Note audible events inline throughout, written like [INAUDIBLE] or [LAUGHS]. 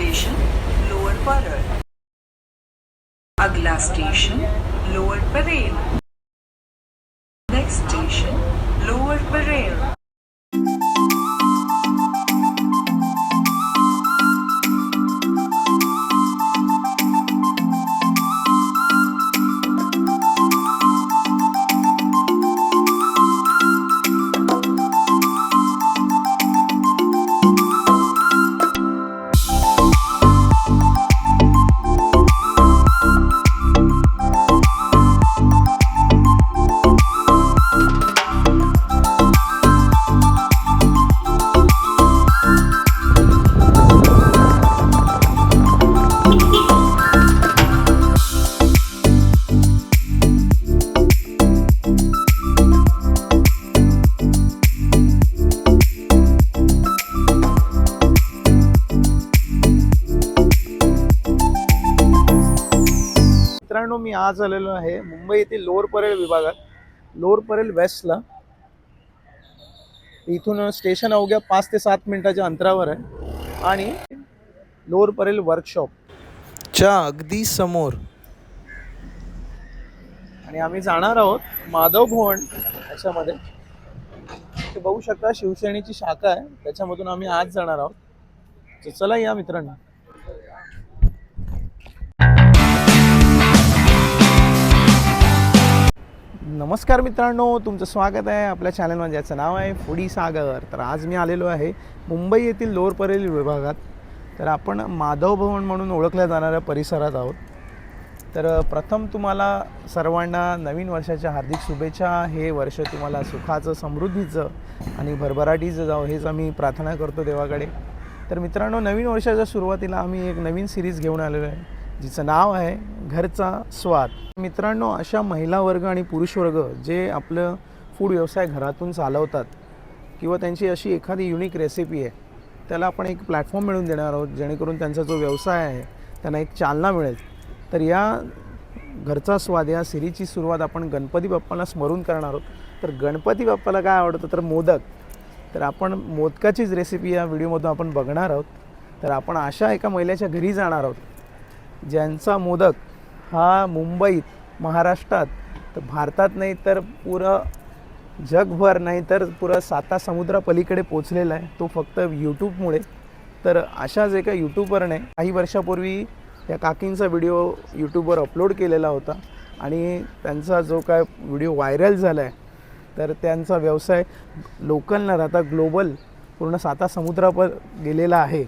Station lower Parel अगला station lower Parel मी आज आलेलो आहे मुंबई येथील लोअर परेल विभागात. लोअर परेल वेस्टला. इथून स्टेशन अवघ्या पाच ते सात मिनिटाच्या अंतरावर आहे. आणि लोअर परेल वर्कशॉपच्या अगदी समोर. आणि आम्ही जाणार आहोत माधव भवन याच्यामध्ये. बघू शकता शिवसेनेची शाखा आहे. त्याच्यामधून आम्ही आज जाणार आहोत. तर चला या मित्रांनो. नमस्कार मित्रांनो तुमचं स्वागत आहे आपल्या चॅनलमध्ये ज्याचं नाव आहे फुडी सागर. तर आज मी आलेलो आहे मुंबई येथील लोअर परेल विभागात. तर आपण माधव भवन म्हणून ओळखल्या जाणाऱ्या परिसरात आहोत. तर प्रथम तुम्हाला सर्वांना नवीन वर्षाच्या हार्दिक शुभेच्छा. हे वर्ष तुम्हाला सुखाचं समृद्धीचं आणि भरभराटीचं जावं हेच आम्ही प्रार्थना करतो देवाकडे. तर मित्रांनो नवीन वर्षाच्या सुरुवातीला आम्ही एक नवीन सिरीज घेऊन आलेलो आहे. जिचं नाव आहे घरचा स्वाद. मित्रांनो अशा महिला वर्ग आणि पुरुष वर्ग जे आपलं फूड व्यवसाय घरातून चालवतात किंवा त्यांची अशी एखादी युनिक रेसिपी आहे त्याला आपण एक प्लॅटफॉर्म मिळवून देणार आहोत जेणेकरून त्यांचा जो व्यवसाय आहे त्यांना एक चालना मिळेल. तर या घरचा स्वाद या सिरीची सुरुवात आपण गणपती बाप्पाला स्मरून करणार आहोत. तर गणपती बाप्पाला काय आवडतं? तर मोदक. तर आपण मोदकाचीच रेसिपी या व्हिडिओमधून आपण बघणार आहोत. तर आपण अशा एका महिलेच्या घरी जाणार आहोत. ज्यांचा मोदक हा मुंबईत महाराष्ट्रात तर भारतात नाही तर पुरं जगभर नाही तर पुरं साता समुद्रापलीकडे पोचलेला आहे. तो फक्त यूट्यूबमुळे तर अशाच एका यूट्यूबरने काही वर्षापूर्वी या काकींचा व्हिडिओ यूट्यूबवर अपलोड केलेला होता आणि त्यांचा जो काय व्हिडिओ व्हायरल झाला आहे तर त्यांचा व्यवसाय लोकल न राहता ग्लोबल पूर्ण साता समुद्रावर गेलेला आहे.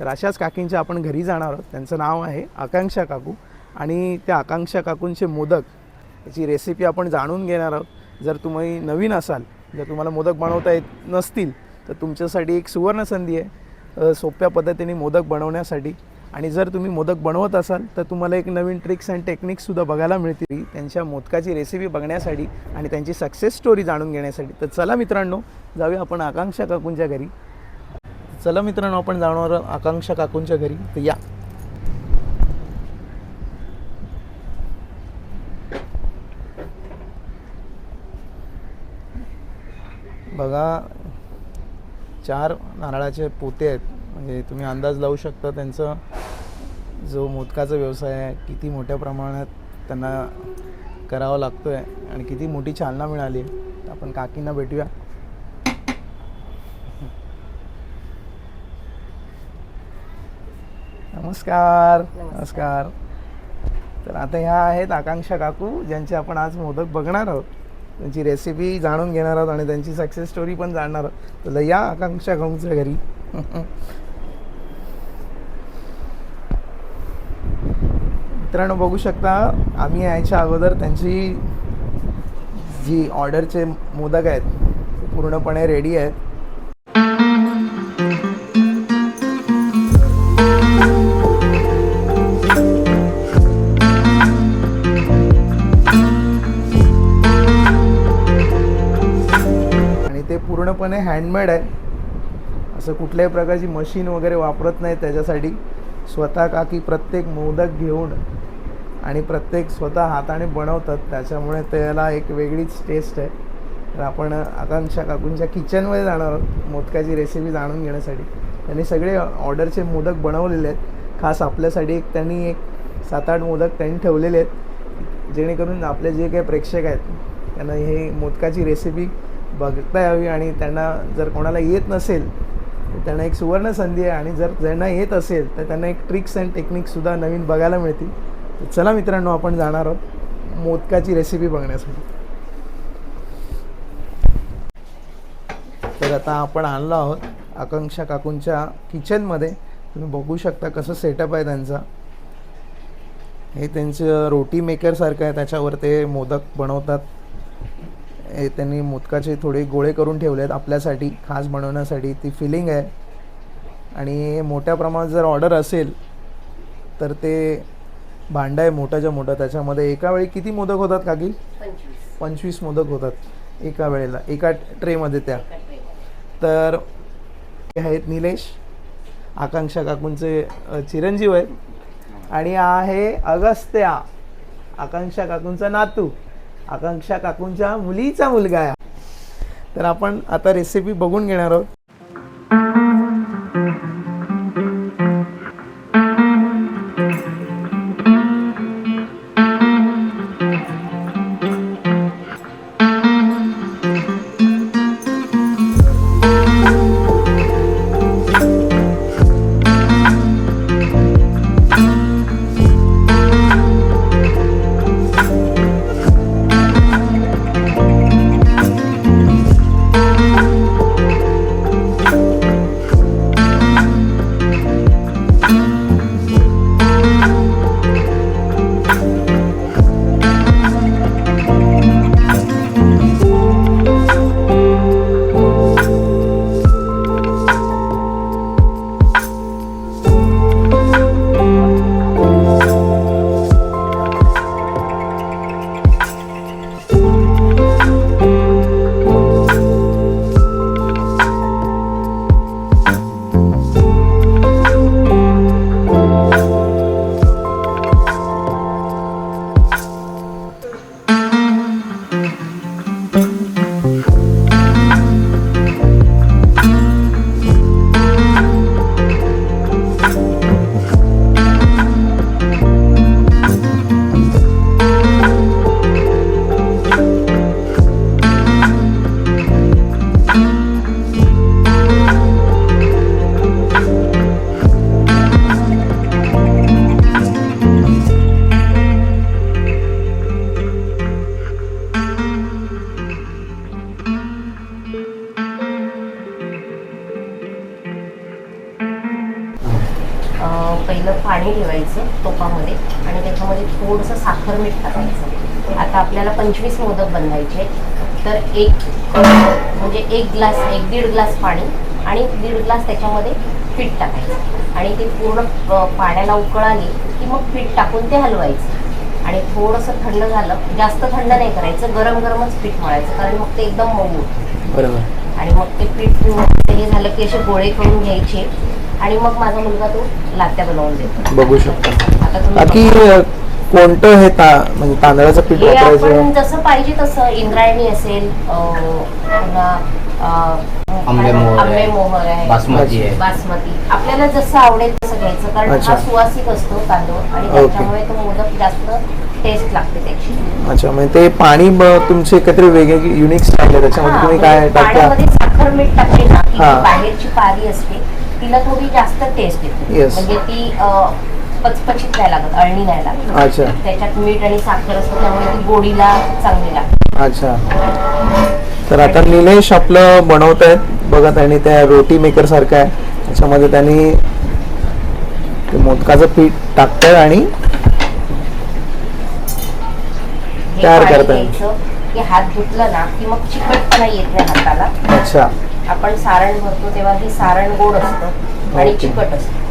तर अशाच काकींच्या आपण घरी जाणार आहोत. त्यांचं नाव आहे आकांक्षा काकू आणि त्या आकांक्षा काकूंचे मोदक याची रेसिपी आपण जाणून घेणार आहोत. जर तुम्ही नवीन असाल जर तुम्हाला मोदक बनवता येत नसतील तर तुमच्यासाठी एक सुवर्ण संधी आहे सोप्या पद्धतीने मोदक बनवण्यासाठी. आणि जर तुम्ही मोदक बनवत असाल तर तुम्हाला एक नवीन ट्रिक्स अँड टेक्निक्ससुद्धा बघायला मिळतील. त्यांच्या मोदकाची रेसिपी बघण्यासाठी आणि त्यांची सक्सेस स्टोरी जाणून घेण्यासाठी. तर चला मित्रांनो जाऊया आपण आकांक्षा काकूंच्या घरी. चला मित्रांनो आपण जाणार आकांक्षा काकूंच्या घरी. तर या. बघा चार नारळाचे पोते आहेत. म्हणजे तुम्ही अंदाज लावू शकता त्यांचं जो मोदकाचा व्यवसाय आहे किती मोठ्या प्रमाणात त्यांना करावा लागतो आहे आणि किती मोठी चालना मिळाली आहे. आपण काकींना भेटूया. नमस्कार. नमस्कार. तर आता ह्या आहेत आकांक्षा काकू ज्यांचे आपण आज मोदक बघणार आहोत. त्यांची रेसिपी जाणून घेणार आहोत आणि त्यांची सक्सेस स्टोरी पण जाणणार आहोत. तर या आकांक्षा काकूंच्या घरी. [LAUGHS] मित्रांनो बघू शकता आम्ही यायच्या अगोदर त्यांची जी ऑर्डरचे मोदक आहेत ते पूर्णपणे रेडी आहेत. पूर्णपणे हँडमेड आहे. असं कुठल्याही प्रकारची मशीन वगैरे वापरत नाही त्याच्यासाठी. स्वतः काकी प्रत्येक मोदक घेऊन आणि प्रत्येक स्वतः हाताने बनवतात. त्याच्यामुळे त्याला एक वेगळीच टेस्ट आहे. तर आपण आकांक्षा काकूंच्या किचनमध्ये जाणार आहोत. मोदकाची रेसिपी जाणून घेण्यासाठी. त्यांनी सगळे ऑर्डरचे मोदक बनवलेले आहेत. खास आपल्यासाठी एक त्यांनी एक सात आठ मोदक त्यांनी ठेवलेले आहेत. जेणेकरून आपले जे काही प्रेक्षक आहेत त्यांना हे मोदकाची रेसिपी बघता यावी आणि त्यांना जर कोणाला येत नसेल तर त्यांना एक सुवर्ण संधी आहे आणि जर ज्यांना येत असेल तर त्यांना एक ट्रिक्स अँड टेक्निकसुद्धा नवीन बघायला मिळतील. तर चला मित्रांनो आपण जाणार आहोत मोदकाची रेसिपी बघण्यासाठी. तर आता आपण आणलो आहोत आकांक्षा काकूंच्या किचनमध्ये तुम्ही बघू शकता कसं सेटअप आहे त्यांचा. हे त्यांचं रोटी मेकरसारखं आहे त्याच्यावर ते मोदक बनवतात. त्यांनी मोदकाचे थोडे गोळे करून ठेवले आहेत आपल्यासाठी खास बनवण्यासाठी. ती फिलिंग आहे. आणि मोठ्या प्रमाणात जर ऑर्डर असेल तर ते भांडं आहे मोठंच्या मोठं त्याच्यामध्ये एका वेळी किती मोदक होतात काकी? पंचवीस. मोदक होतात एका वेळेला एका ट्रेमध्ये त्या. तर हे आहेत निलेश आकांक्षा काकूंचे चिरंजीव आहेत. आणि हा आहे अगस्त्या आकांक्षा काकूंचा नातू. आकांक्षा काकूंच्या मुलीचा मुलगा आहे. तर आपण आता रेसिपी बघून घेणार आहोत. मीठ टाकायचं आता आपल्याला पंचवीस मोदक बनवायचे तर एक म्हणजे एक ग्लास एक दीड ग्लास पाणी आणि दीड ग्लास त्याच्यामध्ये पीठ टाकायचं. आणि ते पूर्ण पाण्याला उकळ आली की मग पीठ टाकून ते हलवायचं. आणि थोडंसं थंड झालं जास्त थंड नाही करायचं गरम गरमच पीठ मळायचं कारण मग ते एकदम मऊ होतं. बरोबर. आणि मग ते पीठ हे झालं की असे गोळे करून घ्यायचे. आणि मग माझा मुलगा तो लात्या बनवून देतो. बघू शकता. आता तुम्ही कोणतं हे ता म्हणजे तांदळाचं पीठ हे आपण वापरायचं जसं पाहिजे तसं इंद्रायणी असेल अं, पुन्हा अं, आंबे मोहर आहे. आंबे मोहर आहे बासमती आहे बासमती आपल्याला जसं आवडेल तसं घ्यायचं कारण अच्छा. हा सुवासिक असतो तांदूळ आणि ओके. त्याच्यामुळे तो मोदक जास्त टेस्ट लागते त्याची अच्छा म्हणजे ते पाणी ब- तुमचे एकत्र वेगळे युनिक स्टाईल आहे त्याच्यामध्ये हा, तुम्ही म्हणजे काय टाकता पाण्यामध्ये साखर मीठ टाकली ना की हा. बाहेरची पारी असते तिला थोडी जास्त टेस्ट येते Yes. म्हणजे ती अं, पचपचीत नाही लागत अळणी नाही लागत. अच्छा. त्याच्यात मीठ आणि साखर असतं त्यामुळे ती गोडीला चांगली लागते. अच्छा. तर आता निलेश आपलं बनवत आहेत बघा त्यांनी त्या रोटी मेकर सारखं आहे. त्याच्यामध्ये त्यांनी ते मोदकाचं पीठ टाकतात आणि हे तयार पाणी करताय. घ्यायचं. हात धुतला ना की मग चिकटपणा येत नाही हाताला. अच्छा. आपण सारण भरतो तेव्हा ही सारण गोड असतं आणि ओके. चिकट असतं.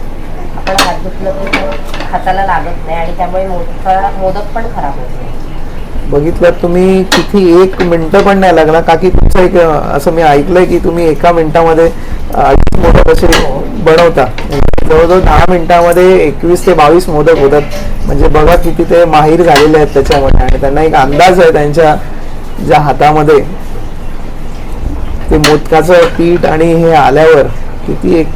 आपण हात धुतलं की हाताला लागत नाही आणि त्यामुळे मोठा मोदक पण खराब होत नाही. बघितलं तुम्ही किती एक मिनटं पण नाही लागला का की तुमचं एक असं मी ऐकलंय की तुम्ही एका मिनिटामध्ये मोदक असे बनवता. जवळजवळ दहा मिनिटामध्ये एकवीस ते बावीस मोदक होतात. म्हणजे बघा किती ते माहीर झालेले आहेत त्याच्यामध्ये. आणि त्यांना एक अंदाज आहे त्यांच्या ज्या हातामध्ये. ते मोदकाचं पीठ आणि हे आल्यावर किती एक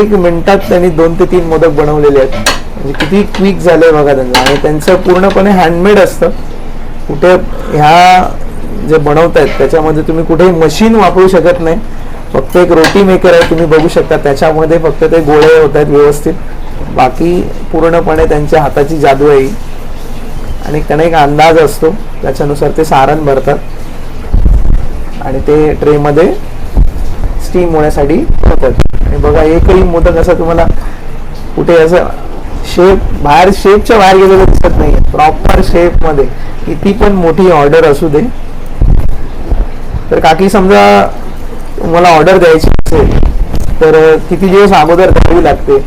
एक मिनिटात त्यांनी दोन ते तीन मोदक बनवलेले आहेत. म्हणजे किती क्विक झालंय बघा त्यांना आणि त्यांचं पूर्णपणे हँडमेड असतं. कुठे ह्या जे बनवत आहेत त्याच्यामध्ये तुम्ही कुठेही मशीन वापरू शकत नाही. फक्त एक रोटी मेकर आहे तुम्ही बघू शकता. त्याच्यामध्ये फक्त ते गोळे होत आहेत व्यवस्थित. बाकी पूर्णपणे त्यांच्या हाताची जादू आहे आणि त्यांना एक अंदाज असतो. त्याच्यानुसार ते सारण भरतात. आणि ते ट्रेमध्ये स्टीम होण्यासाठी होतात आणि बघा एकही मोदक असं तुम्हाला कुठे असं शेप बाहेर शेपच्या बाहेर गेलेलं दिसत नाही प्रॉपर शेपमध्ये. किती पण मोठी ऑर्डर असू दे. तर काकी समजा तुम्हाला ऑर्डर द्यायची असेल तर किती दिवस अगोदर द्यावी लागते?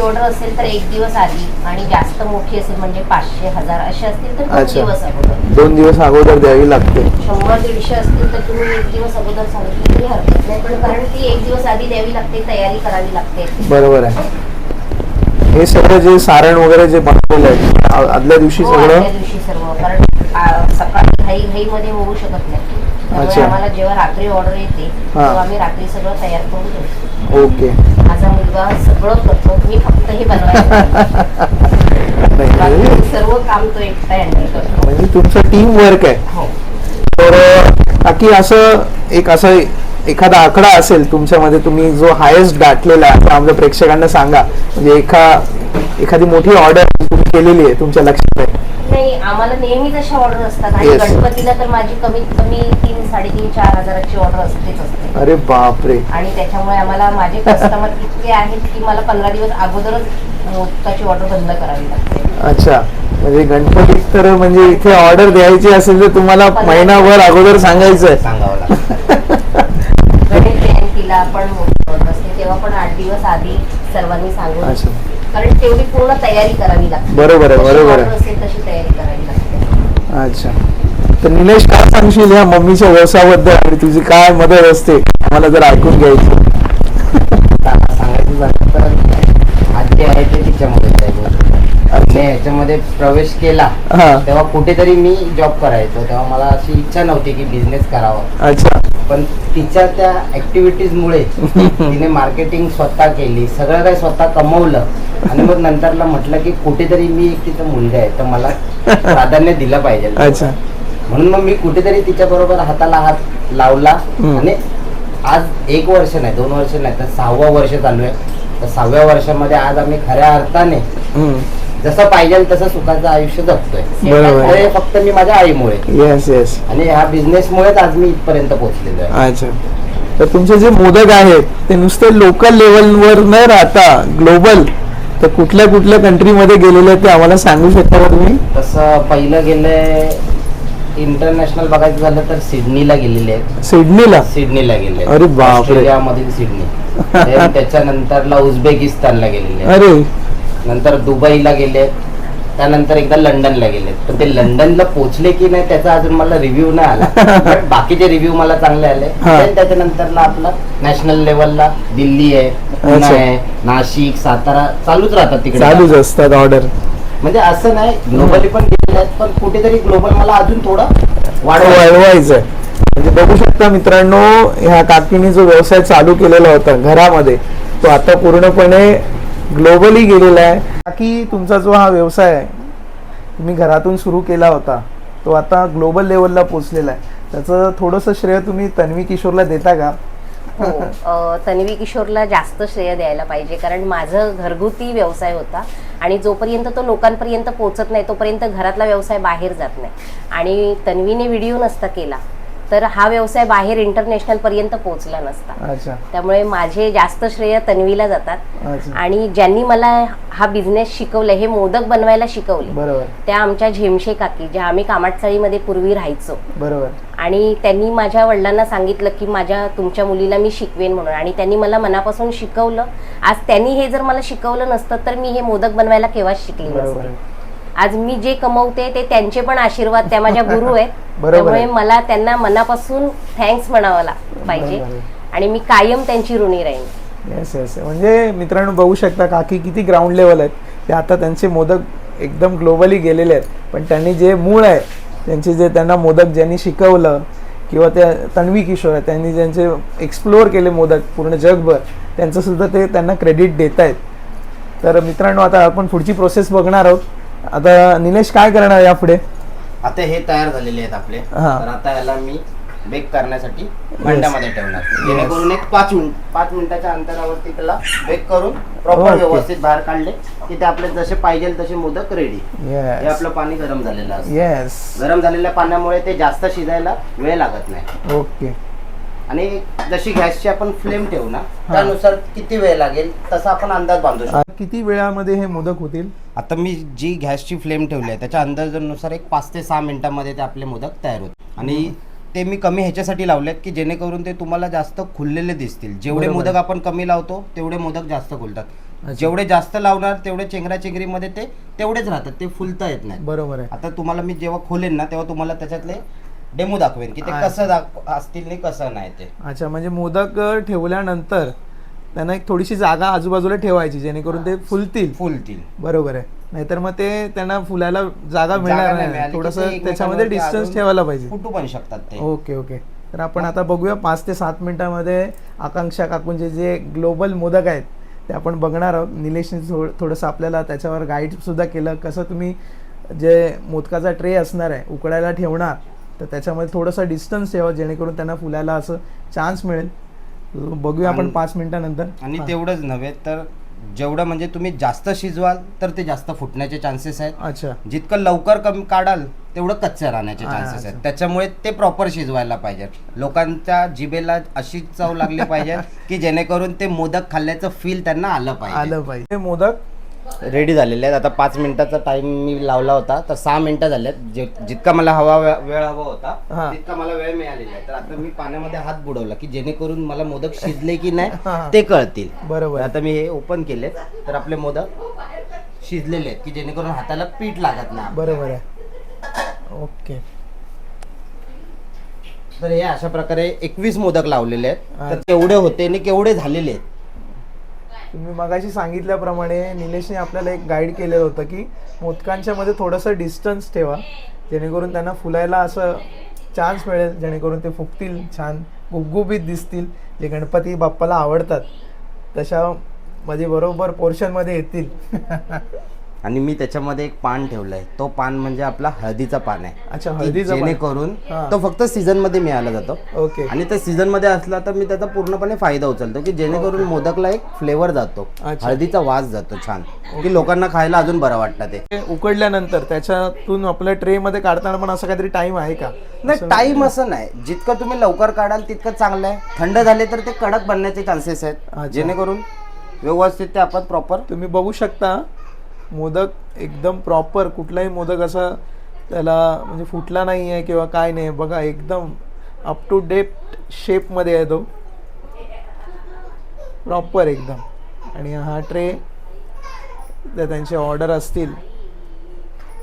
छोटी ऑर्डर असेल तर एक दिवस आधी आणि जास्त मोठी असेल म्हणजे पाचशे हजार असे असतील तर दोन अच्छा. दिवस अगोदर. दोन दिवस अगोदर द्यावी लागते. शंभर दीडशे असतील तर तुम्ही एक दिवस अगोदर सांगितलं तरी हरकत नाही पण कारण ती एक दिवस आधी द्यावी लागते तयारी करावी लागते. बरोबर आहे. हे सगळं जे सारण वगैरे जे बनवलेलं आहे आ- आदल्या दिवशी हो, सगळं? आदल्या दिवशी सर्व कारण आ, सकाळी घाई घाई मध्ये होऊ शकत नाही. त्यामुळे अच्छा. आम्हाला जेव्हा रात्री ऑर्डर येते हा. तेव्हा आम्ही रात्री सगळं तयार करून ठेवतो ओके. माझा मुलगा सगळं करतो मी फक्त हे बनवायचं. बाकी सर्व काम तो एकटा हँडल करतो. म्हणजे तुमचं टीम वर्क आहे. हो. तर बाकी असं एक असं एखादा आकडा असेल तुमच्यामध्ये तुम्ही जो हायेस्ट गाठलेला आहे तो आमच्या प्रेक्षकांना सांगा. म्हणजे एखा एखादी मोठी ऑर्डर तुम्ही केलेली आहे तुमच्या लक्षात आहे. नाही आम्हाला नेहमीच अशा ऑर्डर असतात. आणि Yes. गणपतीला तर माझी कमीत कमी तीन साडेतीन चार हजाराची ऑर्डर असतेच असते. अरे बापरे. आणि त्याच्यामुळे आम्हाला माझे कस्टमर इतके आहेत की मला पंधरा दिवस अगोदरच मोदकाची ऑर्डर बंद करावी लागते. अच्छा. म्हणजे गणपतीत तर म्हणजे इथे ऑर्डर द्यायची असेल तर तुम्हाला महिनाभर अगोदर सांगायचं आहे सांगावं लागतं. गणेश जयंतीला आपण मोठी ऑर्डर असते तेव्हा पण आठ दिवस आधी सर्वांनी सांगून अच्छा. कारण तेवढी पूर्ण तयारी करावी लागते. बरोबर आहे, बरोबर आहे. असेल तशी तयारी करावी लागते. अच्छा. तर निलेश काय सांगशील या मम्मीच्या व्यवसायाबद्दल आणि तुझी काय मदत असते मला जर ऐकून घ्यायची. आता सांगायचं झालं तर आजी आहे ते तिच्यामध्ये आहे गोष्ट. मी ह्याच्यामध्ये प्रवेश केला हा. तेव्हा कुठेतरी मी जॉब करायचो तेव्हा मला अशी इच्छा नव्हती की बिझनेस करावा. अच्छा. पण तिच्या त्या ऍक्टिव्हिटीज मुळे तिने मार्केटिंग स्वतः केली सगळं काही स्वतः कमवलं. आणि मग नंतरला म्हटलं की कुठेतरी मी एक तिचा मुलगा आहे तर मला प्राधान्य दिलं पाहिजे. अच्छा. म्हणून मग मी कुठेतरी तिच्या बरोबर हाताला हात लावला. आणि आज एक वर्ष नाही दोन वर्ष नाही तर सहावं वर्ष चालू आहे. तर सहाव्या वर्षामध्ये आज आम्ही खऱ्या अर्थाने. जसं पाहिजे तसं सुखाचं आयुष्य जगतोय. बरोबर. हे फक्त मी माझ्या आईमुळे. येस येस आणि ह्या बिझनेसमुळेच आज मी इथपर्यंत पोहोचलेलो आहे. अच्छा. तर तुमचे जे मोदक आहेत ते नुसते लोकल लेवलवर न राहता ग्लोबल तर कुठल्या कुठल्या कंट्रीमध्ये गेलेले आहेत ते आम्हाला सांगू शकता का तुम्ही? तसं पहिलं गेलंय इंटरनॅशनल बघायचं झालं तर सिडनीला गेलेले आहेत. सिडनीला? सिडनीला गेले अरे बापरे. मधील सिडनी. [LAUGHS] त्याच्यानंतरला उझबेकिस्तानला गेलेले आहेत. अरे. नंतर दुबईला गेले त्यानंतर एकदा लंडनला गेले पण ते लंडनला पोहोचले की नाही त्याचा अजून मला रिव्ह्यू नाही आला. [LAUGHS] बाकीचे रिव्ह्यू मला चांगले आले. हा. Then त्याच्यानंतरला आपला नॅशनल लेवलला दिल्ली आहे पुणे अच्छा. आहे नाशिक सातारा चालूच राहतात तिकडे. चालूच असतात ऑर्डर म्हणजे असं नाही ग्लोबली पण गेले आहेत पण कुठेतरी ग्लोबल मला अजून थोडं वाढवायचं वाढवायचं आहे म्हणजे बघू शकता मित्रांनो ह्या काकीने जो व्यवसाय चालू केलेला होता घरामध्ये तो आता पूर्णपणे ग्लोबली गेलेला आहे. बाकी तुमचा जो हा व्यवसाय आहे तुम्ही घरातून सुरू केला होता तो आता ग्लोबल लेवलला पोचलेला आहे. त्याचं थोडंसं श्रेय तुम्ही तन्वी किशोरला देता का? हो तन्वी किशोरला जास्त श्रेय द्यायला पाहिजे कारण माझं घरगुती व्यवसाय होता आणि जोपर्यंत तो लोकांपर्यंत पोहोचत नाही तोपर्यंत घरातला व्यवसाय बाहेर जात नाही. आणि तन्वीने व्हिडिओ नसता केला तर हा व्यवसाय बाहेर इंटरनॅशनल पर्यंत पोहोचला नसता. त्यामुळे माझे जास्त श्रेय तन्वीला जातात. आणि ज्यांनी मला हा बिझनेस शिकवलं हे मोदक बनवायला शिकवले त्या आमच्या झेमशे काकी ज्या आम्ही कामाटचाळीमध्ये पूर्वी राहायचो. बरोबर. आणि त्यांनी माझ्या वडिलांना सांगितलं की माझ्या तुमच्या मुलीला मी शिकवेन म्हणून. आणि त्यांनी मला मनापासून शिकवलं. आज त्यांनी हे जर मला शिकवलं नसतं तर मी हे मोदक बनवायला केव्हाच शिकली नसते. आज मी जे कमवते ते त्यांचे पण आशीर्वाद त्या माझ्या [LAUGHS] गुरु आहेत. बरोबर त्यामुळे आहे. मला त्यांना मनापासून थँक्स म्हणावं ला- पाहिजे. आणि मी कायम त्यांची ऋणी राहीन. येस येस म्हणजे मित्रांनो बघू शकता काकी किती ग्राउंड लेवल आहेत. ते आता त्यांचे मोदक एकदम ग्लोबली गेलेले आहेत. पण त्यांनी जे मूळ आहे त्यांचे जे त्यांना मोदक ज्यांनी शिकवलं किंवा त्या तन्वी किशोर आहे त्यांनी ज्यांचे एक्सप्लोअर केले मोदक पूर्ण जगभर त्यांचं सुद्धा ते त्यांना क्रेडिट देत आहेत तर मित्रांनो आता आपण पुढची प्रोसेस बघणार आहोत. आता निलेश काय करणार यापुढे? आता हे तयार झालेले आहेत आपले. हा. तर आता याला मी बेक करण्यासाठी भांड्यामध्ये ठेवणार. जेणेकरून एक पाच मिनिट पाच मिनिटाच्या अंतरावरती त्याला बेक करून प्रॉपर Okay. व्यवस्थित बाहेर काढले की ते आपले जसे पाहिजे तसे मोदक रेडी हे येस आपलं पाणी गरम झालेलं असतं. येस गरम झालेल्या पाण्यामुळे ते जास्त शिजायला वेळ लागत नाही. ओके. आणि जशी गॅसची आपण फ्लेम ठेवू ना त्यानुसार किती वेळ लागेल तसा आपण अंदाज बांधू शकतो. किती वेळामध्ये हे मोदक होतील? आता मी जी गॅसची फ्लेम ठेवली आहे त्याच्या अंदाजानुसार एक पाच ते सहा मिनिटांमध्ये ते आपले मोदक तयार होतात आणि ते मी कमी ह्याच्यासाठी लावलेत की जेणेकरून ते तुम्हाला जास्त खुललेले दिसतील. जेवढे. मोदक आपण कमी लावतो तेवढे मोदक जास्त खुलतात. जेवढे जास्त लावणार तेवढे चेंगरा चेंगरीमध्ये ते तेवढेच राहतात ते फुलता येत नाही. बरोबर आहे. आता तुम्हाला मी जेव्हा खोलेन ना तेव्हा तुम्हाला त्याच्यातले डेमो दाखवेन की ते अच्छा. कसं दाख असतील आणि कसं नाही ते. अच्छा म्हणजे मोदक ठेवल्यानंतर त्यांना एक थोडीशी जागा आजूबाजूला ठेवायची जेणेकरून ते फुलतील. फुलतील. बरोबर आहे. नाहीतर मग ते त्यांना फुलायला जागा मिळणार नाही मिळाली की थोडस ते त्याच्यामध्ये डिस्टन्स अजून ठेवायला पाहिजे. फुटू पण शकतात ते. Okay okay. तर आपण आता बघूया पाच ते सात मिनिटामध्ये आकांक्षा काकूंचे जे ग्लोबल मोदक आहेत ते आपण बघणार आहोत. निलेशने थोड थोडंसं आपल्याला त्याच्यावर गाईड सुद्धा केलं. कसं तुम्ही जे मोदकाचा ट्रे असणार आहे उकडायला ठेवणार तर त्याच्यामध्ये थोडंसं डिस्टन्स ठेवा जेणेकरून त्यांना फुलायला असं चान्स मिळेल. बघूया आपण पाच मिनिटानंतर. आणि. तेवढंच नव्हे तर जेवढं म्हणजे तुम्ही जास्त शिजवाल तर ते जास्त फुटण्याचे चान्सेस आहेत. अच्छा. जितकं लवकर कमी काढाल तेवढं कच्चं राहण्याचे चान्सेस. आहेत. त्याच्यामुळे ते प्रॉपर शिजवायला पाहिजे. लोकांच्या जिभेला अशी चव लागली पाहिजे [LAUGHS] की जेणेकरून ते मोदक खाल्ल्याचं फील त्यांना आलं पाहिजे. आलं पाहिजे. मोदक रेडी झालेले आहेत. आता पाच मिनिटाचा टाइम मी लावला होता तर सहा मिनिटं झालेत. जे जितका मला हवा वेळ हवा. होता तितका मला वेळ मिळालेला आहे. तर आता मी पाण्यामध्ये हात बुडवला की जेणेकरून मला मोदक [LAUGHS] शिजले की. नाही ते कळतील. बरोबर. आता मी हे ओपन केले तर आपले मोदक शिजलेले आहेत की जेणेकरून हाताला पीठ लागत नाही. बरोबर आहे. ओके. तर हे अशा प्रकारे एकवीस मोदक लावलेले आहेत. तर. केवढे होते आणि केवढे झालेले आहेत? तुम्ही मगाशी सांगितल्याप्रमाणे निलेशने आपल्याला एक गाईड केलेलं होतं की मोदकांच्या मध्ये थोडंसं डिस्टन्स ठेवा. जेणेकरून त्यांना फुलायला असं चान्स मिळेल जेणेकरून ते फुगतील छान गुबगुबीत दिसतील. जे गणपती बाप्पाला आवडतात तशा म्हणजे बरोबर पोर्शनमध्ये येतील. [LAUGHS] आणि मी त्याच्यामध्ये एक पान ठेवलंय. तो पान म्हणजे आपला हळदीचा पान आहे. अच्छा की हळदीचं पान. जेणेकरून. तो फक्त सीझनमध्ये मिळाला जातो. ओके. आणि त्या सीझनमध्ये असला तर मी त्याचा पूर्णपणे फायदा उचलतो की जेणेकरून मोदकला एक फ्लेवर जातो. अच्छा. हळदीचा वास जातो छान. की लोकांना खायला अजून बरं वाटतं ते. ते उकडल्यानंतर त्याच्यातून आपल्या ट्रे मध्ये काढताना पण असं काहीतरी टाइम आहे का? नाही टाइम असं नाही. जितकं तुम्ही लवकर काढाल तितकं चांगलं आहे. थंड झाले तर ते कडक बनण्याचे चान्सेस. आहेत. जेणेकरून व्यवस्थित ते आपण प्रॉपर तुम्ही बघू शकता. मोदक एकदम प्रॉपर कुठलाही मोदक असा त्याला म्हणजे फुटला नाही आहे किंवा काय नाही. बघा एकदम अप टू डेट शेपमध्ये आहे तो. प्रॉपर एकदम. आणि हा ट्रे जर त्यांचे ऑर्डर असतील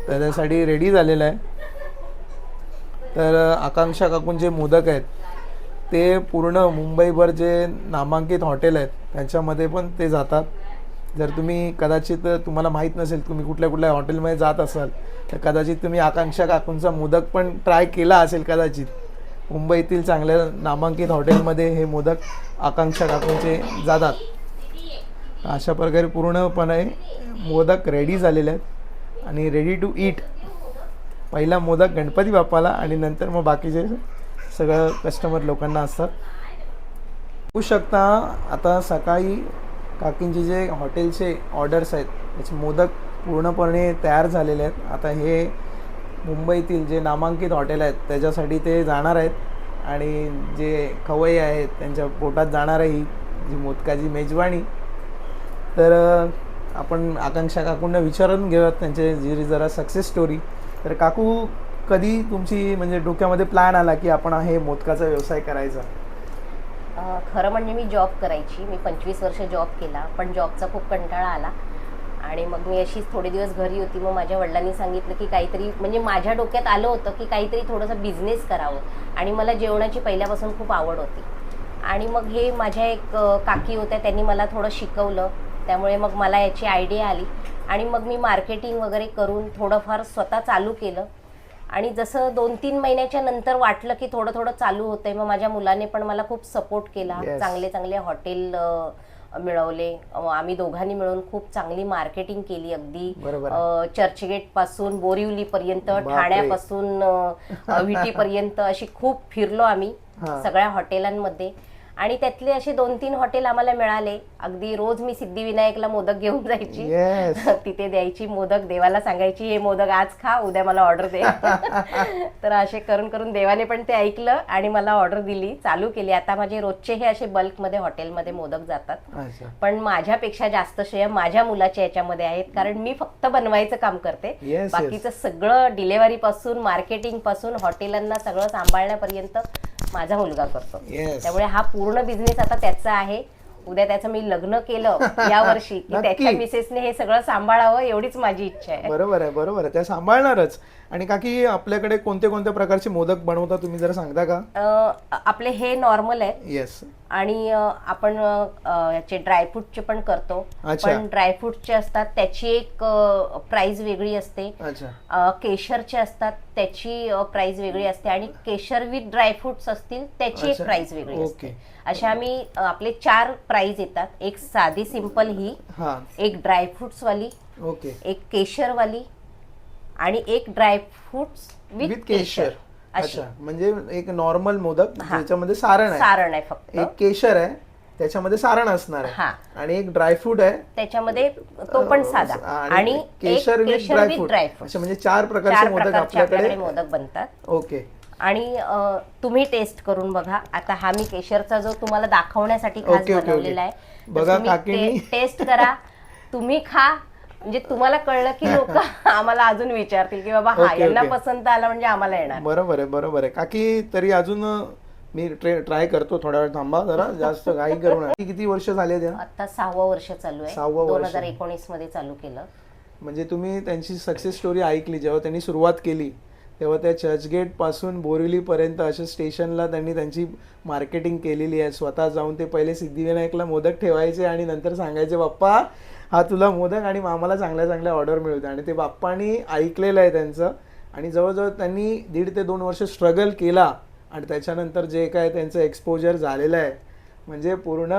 तर त्यासाठी रेडी झालेला आहे. तर आकांक्षा काकून जे मोदक आहेत ते पूर्ण मुंबईभर जे नामांकित हॉटेल आहेत त्यांच्यामध्ये पण ते जातात. जर तुम्ही कदाचित तुम्हाला माहीत नसेल तुम्ही कुठल्या कुठल्या हॉटेलमध्ये जात असाल तर कदाचित तुम्ही आकांक्षा काकूंचा मोदक पण ट्राय केला असेल कदाचित. मुंबईतील चांगल्या नामांकित हॉटेलमध्ये हे मोदक आकांक्षा काकूंचे जातात. अशा प्रकारे पूर्णपणे मोदक रेडी झालेले आहेत आणि रेडी टू ईट पहिला मोदक गणपती बाप्पाला आणि नंतर मग बाकीचे सगळं कस्टमर लोकांना असतात. होऊ शकता आता सकाळी काकींचे जे हॉटेलचे ऑर्डर्स आहेत त्याचे मोदक पूर्णपणे तयार झालेले आहेत. आता हे मुंबईतील जे नामांकित हॉटेल आहेत त्याच्यासाठी ते जाणार आहेत. आणि जे खवई आहेत त्यांच्या पोटात जाणार आहे ही जी मोदकाची मेजवानी. तर आपण आकांक्षा काकूंना विचारून घेऊयात त्यांचे जी जरा सक्सेस स्टोरी तर काकू कधी तुमची म्हणजे डोक्यामध्ये प्लॅन आला की आपण हे मोदकाचा व्यवसाय करायचा? खरं म्हणजे मी जॉब करायची. मी पंचवीस वर्ष जॉब केला पण जॉबचा खूप कंटाळा आला. आणि मग मी अशीच थोडे दिवस घरी होती. मग माझ्या वडिलांनी सांगितलं की काहीतरी म्हणजे माझ्या डोक्यात आलं होतं की काहीतरी थोडंसं बिझनेस करावं. आणि मला जेवणाची पहिल्यापासून खूप आवड होती. आणि मग हे माझ्या एक काकी होत्या त्यांनी मला थोडं शिकवलं. त्यामुळे मग मला याची आयडिया आली. आणि मग मी मार्केटिंग वगैरे करून थोडंफार स्वतः चालू केलं. आणि जसं दोन तीन महिन्याच्या नंतर वाटलं की थोडं थोडं चालू होतंय मग माझ्या मुलाने पण मला खूप सपोर्ट केला Yes. चांगले चांगले हॉटेल मिळवले आम्ही दोघांनी मिळून खूप चांगली मार्केटिंग केली अगदी चर्चगेटपासून बोरिवली पर्यंत. ठाण्यापासून विटी [LAUGHS] पर्यंत अशी खूप फिरलो आम्ही. सगळ्या हॉटेलांमध्ये आणि त्यातले असे दोन तीन हॉटेल आम्हाला मिळाले. अगदी रोज मी सिद्धिविनायकला मोदक घेऊन जायची. येस [LAUGHS] तिथे द्यायची मोदक देवाला सांगायची हे मोदक आज खा उद्या मला ऑर्डर दे. [LAUGHS] तर असे करून करून देवाने पण ते ऐकलं आणि मला ऑर्डर दिली चालू केली. आता माझे रोजचे हे असे बल्कमध्ये हॉटेलमध्ये मोदक जातात. पण माझ्यापेक्षा जास्त श्रेय माझ्या मुलाच्या याच्यामध्ये आहेत. कारण मी फक्त बनवायचं काम करते. Yes, yes. बाकीचं सगळं डिलेव्हरी पासून मार्केटिंगपासून हॉटेलांना सगळं सांभाळण्यापर्यंत माझा मुलगा करतो. Yes. त्यामुळे हा पूर्ण बिझनेस आता त्याचा आहे. उद्या त्याचं मी लग्न केलं [LAUGHS] या वर्षी की नक्की. त्याच्या मिसेसने हे सगळं सांभाळावं एवढीच माझी इच्छा आहे. बरोबर आहे बरोबर आहे. त्या सांभाळणारच. आणि काकी आपल्याकडे कोणते कोणत्या प्रकारचे मोदक बनवता तुम्ही जरा सांगता का? अं, आपले हे नॉर्मल आहे येस आणि अं, आपण अं, याचे ड्रायफ्रूटचे पण करतो. अच्छा. पण ड्रायफ्रूटचे असतात त्याची एक प्राइस वेगळी असते. अच्छा. अ, केशरचे असतात त्याची प्राइस वेगळी असते. आणि केशर विथ ड्रायफ्रुट्स असतील त्याची एक अच्छा. प्राइस वेगळी ओके. असते. अशा आम्ही अ, आपले चार प्राइस येतात. एक साधी सिंपल ही हा. एक ड्रायफ्रुट्स वाली ओके. एक केशर वाली आणि एक ड्रायफ्रुट्स विथ केशर. अच्छा म्हणजे एक नॉर्मल मोदक. ज्याच्यामध्ये सारण आहे. सारण आहे फक्त. एक केशर आहे त्याच्यामध्ये सारण असणार हा. आहे आणि एक ड्रायफ्रूट आहे. त्याच्यामध्ये तो पण साधा. आणि केशर विथ ड्रायफ्रूट ड्रायफ्रुट अच्छा म्हणजे चार प्रकारचे मोदक आपल्याकडे मोदक बनतात. ओके. आणि तुम्ही टेस्ट करून बघा. आता हा मी केशरचा जो तुम्हाला दाखवण्यासाठी खास बनवलेला आहे बघा, टेस्ट करा. [LAUGHS] तुम्ही खा. म्हणजे तुम्हाला कळलं की लोक [LAUGHS] आम्हाला अजून विचारतील की बाबा हा यांना. पसंत आला म्हणजे आम्हाला येणार. बरोबर आहे बरोबर आहे. काकी तरी अजून मी ट्राय करतो थोडा वेळ थांबा जरा जास्त घाई करू नये किती वर्ष झाले त्या आता सहावं वर्ष चालू आहे. सहावं दोन वर्ष. हजार एकोणीसमध्ये चालू केलं. म्हणजे तुम्ही त्यांची सक्सेस स्टोरी ऐकली जेव्हा त्यांनी सुरुवात केली तेव्हा त्या चर्चगेटपासून बोरिवलीपर्यंत अशा स्टेशनला त्यांनी त्यांची मार्केटिंग केलेली आहे. स्वतः जाऊन ते पहिले सिद्धिविनायकला मोदक ठेवायचे आणि नंतर सांगायचे बाप्पा हा तुला मोदक आणि मामाला चांगल्या चांगल्या ऑर्डर मिळते आणि ते बाप्पानी ऐकलेलं आहे त्यांचं. आणि जवळजवळ त्यांनी दीड ते दोन वर्ष स्ट्रगल केला. आणि त्याच्यानंतर जे काय त्यांचं एक्सपोजर झालेलं आहे म्हणजे पूर्ण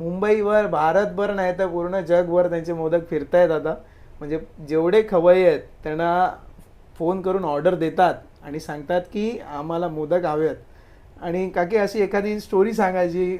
मुंबईवर भारतभर नाही तर पूर्ण जगभर त्यांचे मोदक फिरतायत आता. म्हणजे जेवढे खवय्ये आहेत त्यांना फोन करून ऑर्डर देतात आणि सांगतात की आम्हाला मोदक हवेत. आणि काकी अशी एखादी स्टोरी सांगायची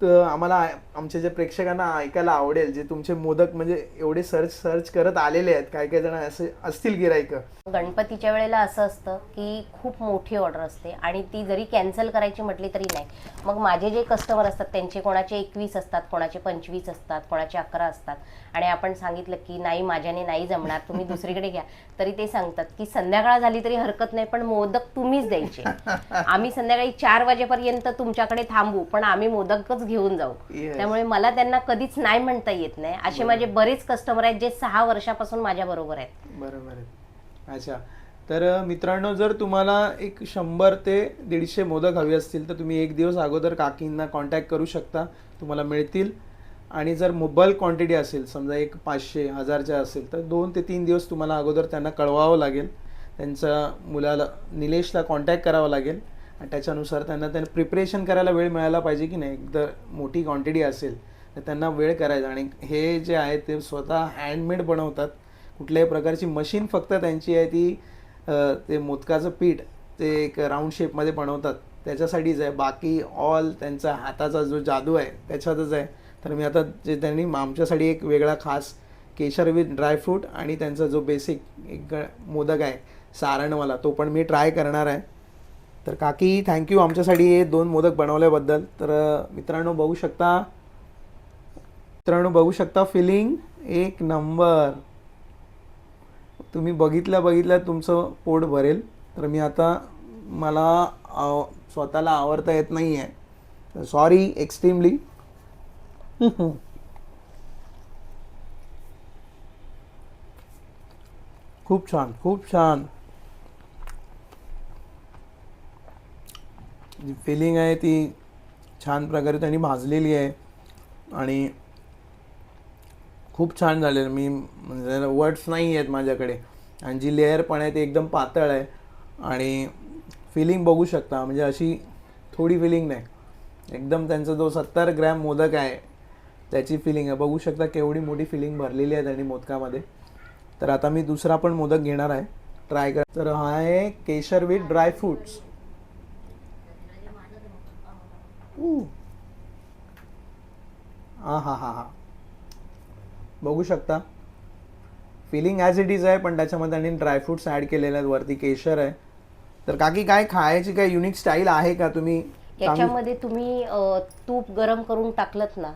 तर आम्हाला आमच्या जे प्रेक्षकांना ऐकायला आवडेल जे तुमचे मोदक म्हणजे एवढे सर्च सर्च करत आलेले आहेत काही काही जण असे असतील गिरायक गणपतीच्या वेळेला असं असतं की खूप मोठी ऑर्डर असते आणि ती जरी कॅन्सल करायची म्हटली तरी नाही. मग माझे जे कस्टमर असतात त्यांचे कोणाचे एकवीस असतात कोणाचे पंचवीस असतात कोणाचे अकरा असतात. आणि आपण सांगितलं की नाही माझ्याने नाही जमणार तुम्ही दुसरीकडे घ्या. तरी ते सांगतात की संध्याकाळ झाली तरी हरकत नाही पण मोदक तुम्हीच द्यायचे. [LAUGHS] आम्ही संध्याकाळी चार वाजेपर्यंत तुमच्याकडे थांबू पण आम्ही मोदकच घेऊन जाऊ. त्यामुळे मला त्यांना कधीच नाही म्हणता येत नाही. असे माझे बरेच कस्टमर आहेत जे सहा वर्षापासून माझ्या बरोबर आहेत. बरोबर अच्छा. तर मित्रांनो जर तुम्हाला एक शंभर ते दीडशे मोदक हवे असतील तर तुम्ही एक दिवस अगोदर काकींना कॉन्टॅक्ट करू शकता. तुम्हाला मिळतील. आणि जर मोबाईल क्वांटिटी असेल समजा एक पाचशे हजारच्या असेल तर दोन ते तीन दिवस तुम्हाला अगोदर त्यांना कळवावं लागेल. त्यांचा मुलाला निलेशला कॉन्टॅक्ट करावं लागेल. आणि त्याच्यानुसार त्यांना त्यांना प्रिपरेशन करायला वेळ मिळायला पाहिजे की नाही? एकदा मोठी क्वांटिटी असेल तर त्यांना वेळ करायचा. आणि हे जे आहे ते स्वतः हँडमेड बनवतात. कुठल्याही प्रकारची मशीन फक्त त्यांची आहे ती ते मोदकाचं पीठ ते एक राऊंड शेपमध्ये बनवतात. त्याच्यासाठीच आहे. बाकी ऑल त्यांचा हाताचा जो जादू आहे त्याच्यातच आहे. तर मी आता जे त्यांनी आमच्यासाठी एक वेगळा खास केशर विथ ड्रायफ्रूट आणि त्यांचा जो बेसिक एक ग- मोदक आहे सारणवाला तो पण मी ट्राय करणार आहे. तर काकी थँक्यू आमच्यासाठी हे दोन मोदक बनवल्याबद्दल. तर मित्रांनो बघू शकता मित्रांनो बघू शकता फिलिंग एक नंबर तुम्ही बघितल्या बघितल्या तुमचं पोट भरेल. तर मी आता मला आव स्वतःला आवडता येत नाही आहे सॉरी एक्स्ट्रीमली Mm-hmm. खूप छान खूप छान. जी फिलिंग आहे ती छान प्रकारे त्यांनी भाजलेली आहे. आणि खूप छान झालेलं मी म्हणजे वर्ड्स नाही आहेत माझ्याकडे. आणि जी लेअर पण आहे ती एकदम पातळ आहे. आणि फिलिंग बघू शकता. म्हणजे अशी थोडी फिलिंग नाही. एकदम त्यांचा जो सत्तर ग्रॅम मोदक आहे त्याची फिलिंग आहे. बघू शकता केवढी मोठी फिलिंग भरलेली आहे त्यांनी मोदकामध्ये. तर आता मी दुसरा पण मोदक घेणार आहे. ट्राय कर. तर हा आहे केशर विथ ड्राय फ्रुट्स हा हा हा हा. बघू शकता. फिलिंग ॲज इट इज आहे पण त्याच्यामध्ये त्यांनी ड्रायफ्रुट्स ॲड केलेले आहेत. वरती केशर आहे. तर काकी काय खायची काय युनिक स्टाईल आहे का? तुम्ही याच्यामध्ये तुम्ही तूप गरम करून टाकलत ना.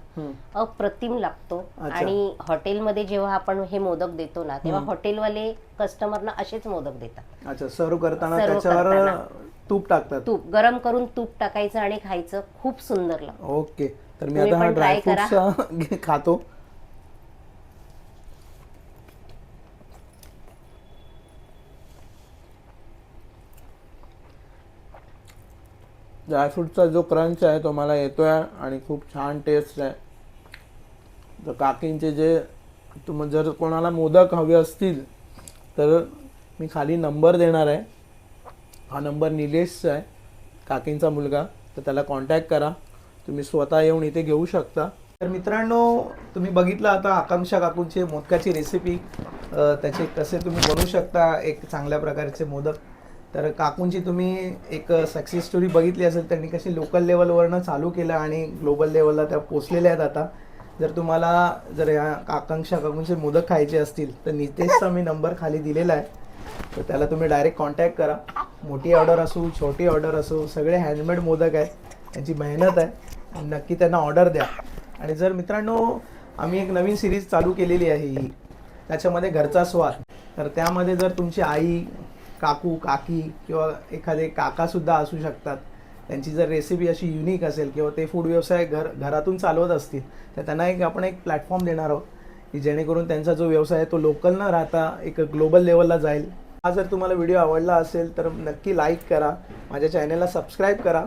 अप्रतिम लागतो. आणि हॉटेलमध्ये जेव्हा आपण हे मोदक देतो ना तेव्हा हॉटेलवाले कस्टमरना असेच मोदक देतात अच्छा सर्व करताना त्याच्यावर. तूप टाकतात तूप गरम करून तूप टाकायचं आणि खायचं खूप सुंदर लागतं ओके तर मी आता हा. ड्रायफ्रुट्सचा [LAUGHS] खातो ड्रायफ्रूटचा जो क्रंच आहे तो मला येतोय आणि खूप छान टेस्ट आहे. तर काकींचे जे तुम जर कोणाला मोदक हवे असतील तर मी खाली नंबर देणार आहे. हा नंबर निलेशचा आहे काकींचा मुलगा. तर त्याला कॉन्टॅक्ट करा. तुम्ही स्वतः येऊन इथे घेऊ शकता. तर मित्रांनो तुम्ही बघितलं आता आकांक्षा काकूंची मोदकाची रेसिपी त्याचे कसे तुम्ही बनवू शकता एक चांगल्या प्रकारचे मोदक. तर काकूंची तुम्ही एक सक्सेस स्टोरी बघितली असेल त्यांनी कशी लोकल लेवलवरनं चालू केलं आणि ग्लोबल लेवलला त्या पोचलेल्या आहेत आता. जर तुम्हाला जर या आकांक्षा काकूंचे मोदक खायचे असतील तर नितेशचा मी नंबर खाली दिलेला आहे. तर त्याला तुम्ही डायरेक्ट कॉन्टॅक्ट करा. मोठी ऑर्डर असो छोटी ऑर्डर असो सगळे हँडमेड मोदक आहेत. त्यांची मेहनत आहे. आणि नक्की त्यांना ऑर्डर द्या. आणि जर मित्रांनो आम्ही एक नवीन सिरीज चालू केलेली आहे ही. त्याच्यामध्ये घरचा स्वाद. तर त्यामध्ये जर तुमची आई काकू काकी किंवा एखादे काकासुद्धा असू शकतात. त्यांची जर रेसिपी अशी युनिक असेल किंवा ते फूड व्यवसाय घर घरातून चालवत असतील तर त्यांना एक आपण एक प्लॅटफॉर्म देणार आहोत की जेणेकरून त्यांचा जो व्यवसाय आहे तो लोकल न राहता एक ग्लोबल लेवलला जाईल. हा जर तुम्हाला व्हिडिओ आवडला असेल तर नक्की लाईक करा माझ्या चॅनलला सबस्क्राईब करा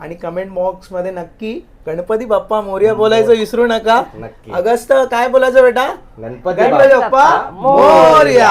आणि कमेंट बॉक्समध्ये नक्की गणपती बाप्पा मोर्या बोलायचं विसरू नका. अगस्त काय बोलायचं बेटा? गणपती बाप्पा मोर्या.